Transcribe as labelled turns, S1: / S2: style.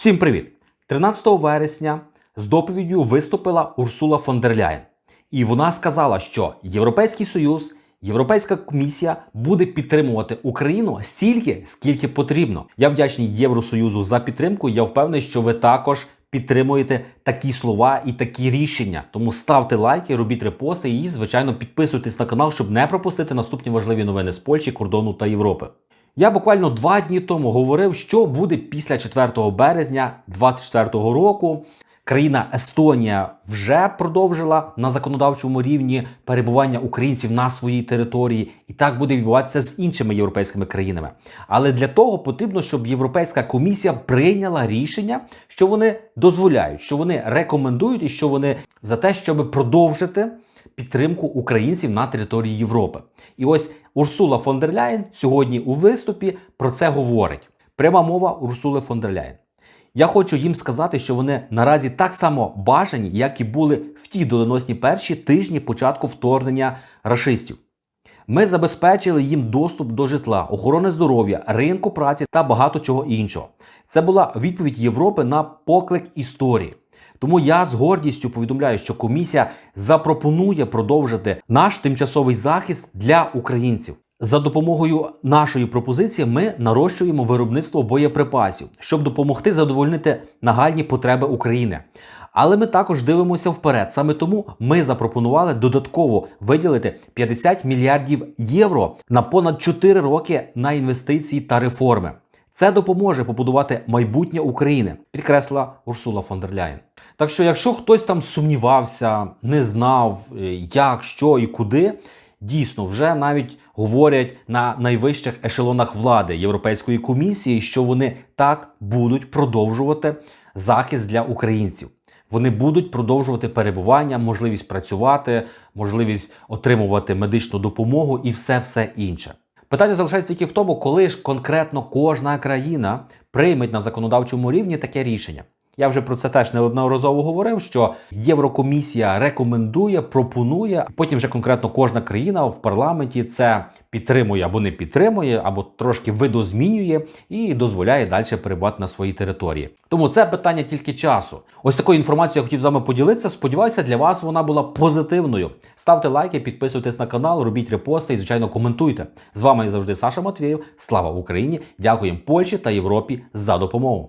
S1: Всім привіт! 13 вересня з доповіддю виступила Урсула фон дер Ляєн. І вона сказала, що Європейський Союз, Європейська комісія буде підтримувати Україну стільки, скільки потрібно. Я вдячний Євросоюзу за підтримку. Я впевнений, що ви також підтримуєте такі слова і такі рішення. Тому ставте лайки, робіть репости і, звичайно, підписуйтесь на канал, щоб не пропустити наступні важливі новини з Польщі, кордону та Європи. Я буквально два дні тому говорив, що буде після 4 березня 2024 року. Країна Естонія вже продовжила на законодавчому рівні перебування українців на своїй території, і так буде відбуватися з іншими європейськими країнами. Але для того потрібно, щоб Європейська комісія прийняла рішення, що вони дозволяють, що вони рекомендують і що вони за те, щоб продовжити підтримку українців на території Європи. І ось Урсула фон дер Ляєн сьогодні у виступі про це говорить. Пряма мова Урсули фон дер Ляєн. Я хочу їм сказати, що вони наразі так само бажані, як і були в ті доленосні перші тижні початку вторгнення рашистів. Ми забезпечили їм доступ до житла, охорони здоров'я, ринку праці та багато чого іншого. Це була відповідь Європи на поклик історії. Тому я з гордістю повідомляю, що комісія запропонує продовжити наш тимчасовий захист для українців. За допомогою нашої пропозиції ми нарощуємо виробництво боєприпасів, щоб допомогти задовольнити нагальні потреби України. Але ми також дивимося вперед. Саме тому ми запропонували додатково виділити 50 мільярдів євро на понад 4 роки на інвестиції та реформи. Це допоможе побудувати майбутнє України, підкреслила Урсула фон дер Ляєн. Так що, якщо хтось там сумнівався, не знав, е, як, що і куди, дійсно вже навіть говорять на найвищих ешелонах влади Європейської комісії, що вони так будуть продовжувати захист для українців. Вони будуть продовжувати перебування, можливість працювати, можливість отримувати медичну допомогу і все все інше. Питання залишається тільки в тому, коли ж конкретно кожна країна прийме на законодавчому рівні таке рішення. Я вже про це теж неодноразово говорив, що Єврокомісія рекомендує, пропонує. Потім вже конкретно кожна країна в парламенті це підтримує або не підтримує, або трошки видозмінює і дозволяє далі перебувати на своїй території. Тому це питання тільки часу. Ось такою інформацією я хотів з вами поділитися. Сподіваюся, для вас вона була позитивною. Ставте лайки, підписуйтесь на канал, робіть репости і, звичайно, коментуйте. З вами завжди Саша Матвєєв. Слава Україні! Дякуємо Польщі та Європі за допомогу.